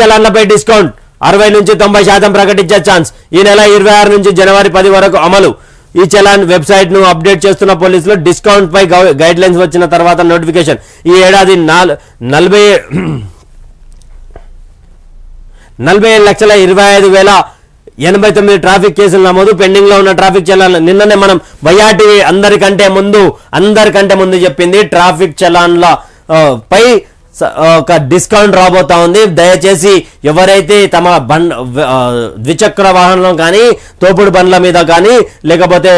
చలాన్లపై discount. అరవై నుంచి తొంభై శాతం ప్రకటించే ఛాన్స్. ఈ నెల ఇరవై ఆరు నుంచి జనవరి పది వరకు అమలు. ఈ చలాన్ వెబ్సైట్ను అప్డేట్ చేస్తున్న పోలీసులు డిస్కౌంట్ పై గైడ్ లైన్స్ వచ్చిన తర్వాత నోటిఫికేషన్. ఈ ఏడాది నలభై నలభై ఏడు లక్షల ఇరవై ఐదు వేల ఎనభై తొమ్మిది ట్రాఫిక్ కేసులు నమోదు. పెండింగ్లో ఉన్న ట్రాఫిక్ చలాన్ నిన్ననే మనం వైఆర్టీవీ అందరికంటే ముందు అందరికంటే ముందు చెప్పింది ట్రాఫిక్ చలాన్ల పై ఒక డిస్కౌంట్ రాబోతా ఉంది. దయచేసి ఎవరైతే తమ బండ్ ద్విచక్ర వాహనం కానీ తోపుడు బండ్ల మీద కానీ లేకపోతే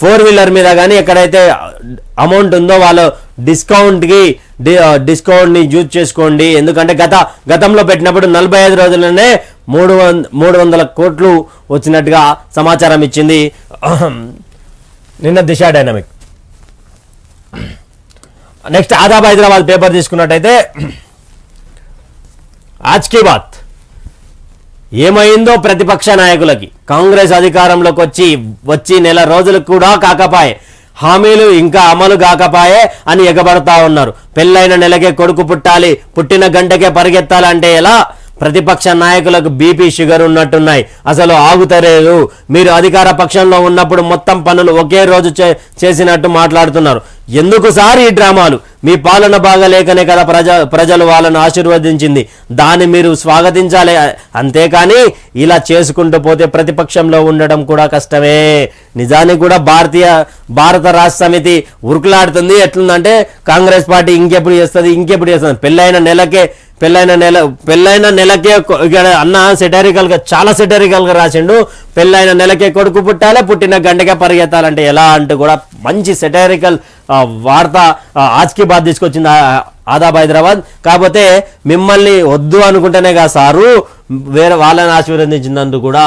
ఫోర్ వీలర్ మీద కానీ ఎక్కడైతే అమౌంట్ ఉందో వాళ్ళు డిస్కౌంట్కి డిస్కౌంట్ని యూజ్ చేసుకోండి. ఎందుకంటే గత గతంలో పెట్టినప్పుడు నలభై ఐదు రోజుల్లోనే మూడు వంద మూడు వందల కోట్లు వచ్చినట్టుగా సమాచారం ఇచ్చింది. నిన్న Disha dynamic. Next Adab Hyderabad paper తీసుకున్నట్టయితే ఆజ్కీ బాత్. ఏమైందో ప్రతిపక్ష నాయకులకి. కాంగ్రెస్ అధికారంలోకి వచ్చి వచ్చి నెల రోజులు కూడా కాకపాయే. హామీలు ఇంకా అమలు కాకపాయే అని ఎగబడతా ఉన్నారు. పెళ్ళైన నెలకే కొడుకు పుట్టాలి పుట్టిన గంటకే పరిగెత్తాలంటే ఎలా? ప్రతిపక్ష నాయకులకు బీపీ షుగర్ ఉన్నట్టున్నాయి. అసలు ఆగుతలేదు. మీరు అధికార పక్షంలో ఉన్నప్పుడు మొత్తం పనులు ఒకే రోజు చే- చేసినట్టు మాట్లాడుతున్నారు. ఎందుకు సార్ ఈ డ్రామాలు? మీ పాలన బాగలేకనే కదా ప్రజ ప్రజలు వాళ్ళను ఆశీర్వదించింది. దాన్ని మీరు స్వాగతించాలి. అంతేకాని ఇలా చేసుకుంటూ పోతే ప్రతిపక్షంలో ఉండడం కూడా కష్టమే. నిజానికి కూడా భారతీయ భారత రాష్ట్ర సమితి ఉరుకులాడుతుంది. ఎట్లుందంటే కాంగ్రెస్ పార్టీ ఇంకెప్పుడు చేస్తుంది ఇంకెప్పుడు చేస్తుంది. పెళ్ళైన నెలకే పెళ్ళైన నెల పెళ్ళైన నెలకే ఇక్కడ అన్న సెటరికల్గా చాలా సెటరికల్గా రాసిండు. పెళ్ళైన నెలకే కొడుకు పుట్టాలి పుట్టిన గంటకే పరిగెత్తాలంటే ఎలా అంటూ కూడా మంచి సెటారికల్ వార్త ఆజ్కి బాధ తీసుకొచ్చింది ఆదాబ్ హైదరాబాద్. కాకపోతే మిమ్మల్ని వద్దు అనుకుంటేనే కాదు సారు వేరే వాళ్ళని ఆశీర్వదించినందుకు కూడా